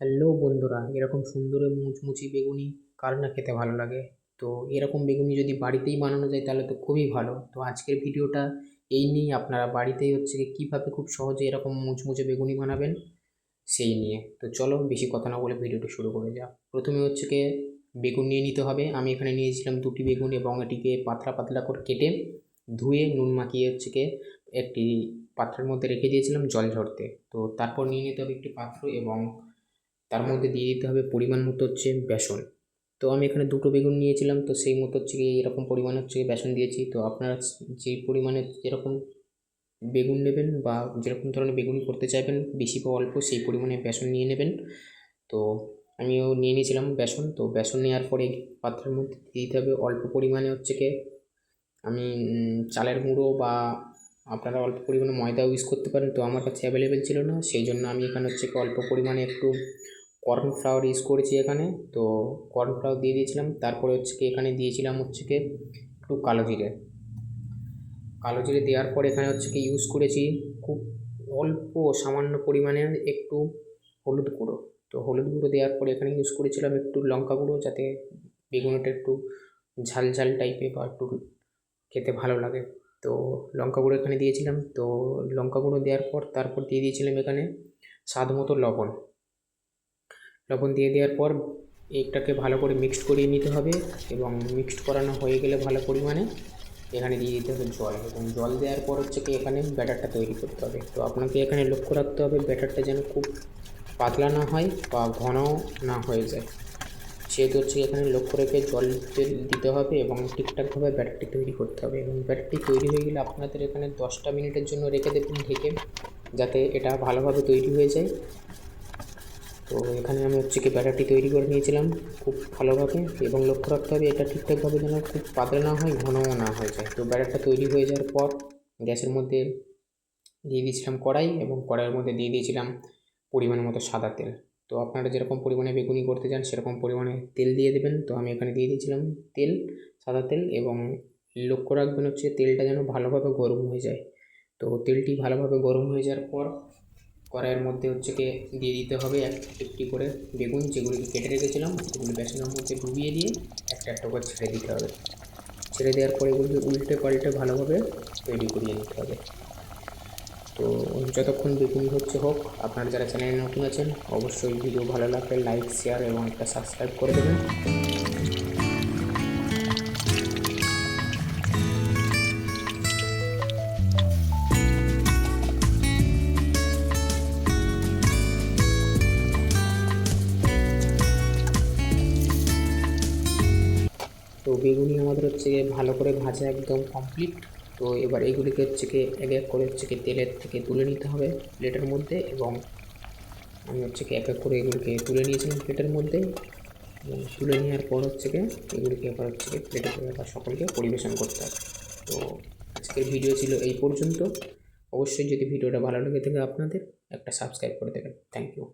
Hello বন্ধুরা, এরকম সুন্দর মুচমুচি বেগুনি কার না খেতে ভালো লাগে? তো এরকম বেগুনি যদি বাড়িতেই বানানো যায় তাহলে তো খুবই ভালো। তো আজকের ভিডিওটা এই নিয়েই, আপনারা বাড়িতেই হচ্ছে কীভাবে খুব সহজে এরকম মুচমুচে বেগুনি বানাবেন সেই নিয়ে। তো চলো বেশি কথা না বলে ভিডিওটা শুরু করে যাক। প্রথমে হচ্ছে গিয়ে বেগুন নিয়ে নিতে হবে। আমি এখানে নিয়েছিলাম দুটি বেগুন এবং এটিকে পাতলা পাতলা করে কেটে ধুয়ে নুন মাখিয়ে হচ্ছে গিয়ে একটি পাত্রের মধ্যে রেখে দিয়েছিলাম জল ঝরতে। তো তারপর নিয়ে নিতে হবে একটি পাত্র এবং তার মধ্যে দিয়ে দিতে হবে পরিমাণ মতো হচ্ছে বেসন। তো আমি এখানে দুটো বেগুন নিয়েছিলাম, তো সেই মতো হচ্ছে গিয়ে এরকম পরিমাণ হচ্ছে বেসন দিয়েছি। তো আপনারা যে পরিমাণে যেরকম বেগুন নেবেন বা যেরকম ধরনের বেগুনি করতে চাইবেন, বেশি বা অল্প, সেই পরিমাণে বেসন নিয়ে নেবেন। তো আমিও নিয়ে নিয়েছিলাম বেসন, তো বেসন নেওয়ার পরে পাত্রের মধ্যে দিয়ে দিতে হবে অল্প পরিমাণে হচ্ছে গিয়ে আমি চালের গুঁড়ো বা আপনারা অল্প পরিমাণে ময়দাও ইউজ করতে পারেন, তো আমার কাছে অ্যাভেলেবেল ছিল না। সেই জন্য আমি এখানে হচ্ছে অল্প পরিমাণে একটু কর্নফ্লাওয়ার ইউজ করেছি এখানে, তো কর্নফ্লাওয়ার দিয়ে দিয়েছিলাম, তারপরে হচ্ছে কি এখানে দিয়েছিলাম হচ্ছে কি একটু কালো জিরে। কালো জিরে দেওয়ার পর এখানে হচ্ছে কি ইউজ করেছি খুব অল্প সামান্য পরিমাণে একটু হলুদ গুঁড়ো। তো হলুদ গুঁড়ো দেওয়ার পরে এখানে ইউজ করেছিলাম একটু লঙ্কা গুঁড়ো যাতে বেগুনিটা একটু ঝাল ঝাল টাইপের বা একটু খেতে ভালো লাগে। তো লঙ্কা গুঁড়ো এখানে দিয়েছিলাম, তো লঙ্কা গুঁড়ো দেওয়ার পর তারপর দিয়ে দিয়েছিলাম এখানে স্বাদ মতো লবণ। লবণ দিয়ে দেওয়ার পর এটাকে ভালো করে মিক্সড করিয়ে নিতে হবে এবং মিক্সড করানো হয়ে গেলে ভালো পরিমাণে এখানে দিয়ে দিতে হবে জল এবং জল দেওয়ার পর হচ্ছে কি এখানে ব্যাটারটা তৈরি করতে হবে। তো আপনাকে এখানে লক্ষ্য রাখতে হবে ব্যাটারটা যেন খুব পাতলা না হয় বা ঘনও না হয়ে যায়। সেহেতু হচ্ছে এখানে লক্ষ্য রেখে জল দিতে হবে এবং ঠিকঠাকভাবে ব্যাটারটি তৈরি করতে হবে এবং ব্যাটারটি তৈরি হয়ে গেলে আপনাদের এখানে দশটা মিনিটের জন্য রেখে দেবেন ঢেকে যাতে এটা ভালোভাবে তৈরি হয়ে যায়। তো এখানে আমি হচ্ছে কি ব্যাটারটি তৈরি করে নিয়েছিলাম খুব ভালোভাবে এবং লক্ষ্য রাখতে হবে এটা ঠিকঠাকভাবে যেন খুব পাতলা না হয়, ঘনও না হয়ে যায়। তো ব্যাটারটা তৈরি হয়ে যাওয়ার পর গ্যাসের মধ্যে দিয়ে দিয়েছিলাম কড়াই এবং কড়াইয়ের মধ্যে দিয়ে দিয়েছিলাম পরিমাণ মতো সাদা তেল। তো আপনারা যেরকম পরিমাণে বেগুনি করতে চান সেরকম পরিমাণে তেল দিয়ে দেবেন। তো আমি এখানে দিয়ে দিয়েছিলাম তেল, সাদা তেল এবং লক্ষ্য রাখবেন হচ্ছে তেলটা যেন ভালোভাবে গরম হয়ে যায়। তো তেলটি ভালোভাবে গরম হয়ে যাওয়ার পর কড়াইয়ের মধ্যে হচ্ছে কি দিয়ে দিতে হবে এক একটি করে বেগুন যেগুলিকে কেটে রেখেছিলাম, সেগুলি বেসনের মধ্যে ডুবিয়ে দিয়ে একটা একটা করে ছেড়ে দিতে হবে। ছেড়ে দেওয়ার পরে এগুলিকে উল্টে পাল্টে ভালোভাবে তৈরি করিয়ে নিতে হবে। তো যতক্ষণ বেগুনি হচ্ছে হোক, আপনারা যারা চ্যানেলে নতুন আছেন, অবশ্যই ভিডিও ভালো লাগলে লাইক, শেয়ার এবং একটা সাবস্ক্রাইব করে দেবেন। তো বেগুনি আমাদের হচ্ছে ভালো করে ভাজা একদম কমপ্লিট তো এবার এগুলিকে হচ্ছে গিয়ে এক এক করে হচ্ছে গিয়ে তেলের থেকে তুলে নিতে হবে প্লেটের মধ্যে এবং আমি হচ্ছে কি এক এক করে এগুলিকে তুলে নিয়েছিলাম প্লেটের মধ্যে। এবং তুলে নেওয়ার পর হচ্ছে গিয়ে এগুলিকে এবার হচ্ছে গিয়ে প্লেটে আবার সকলকে পরিবেশন করতে হবে। তো আজকের ভিডিও ছিল এই পর্যন্ত। অবশ্যই যদি ভিডিওটা ভালো লেগে থাকে আপনাদের, একটা সাবস্ক্রাইব করে দেবেন। Thank you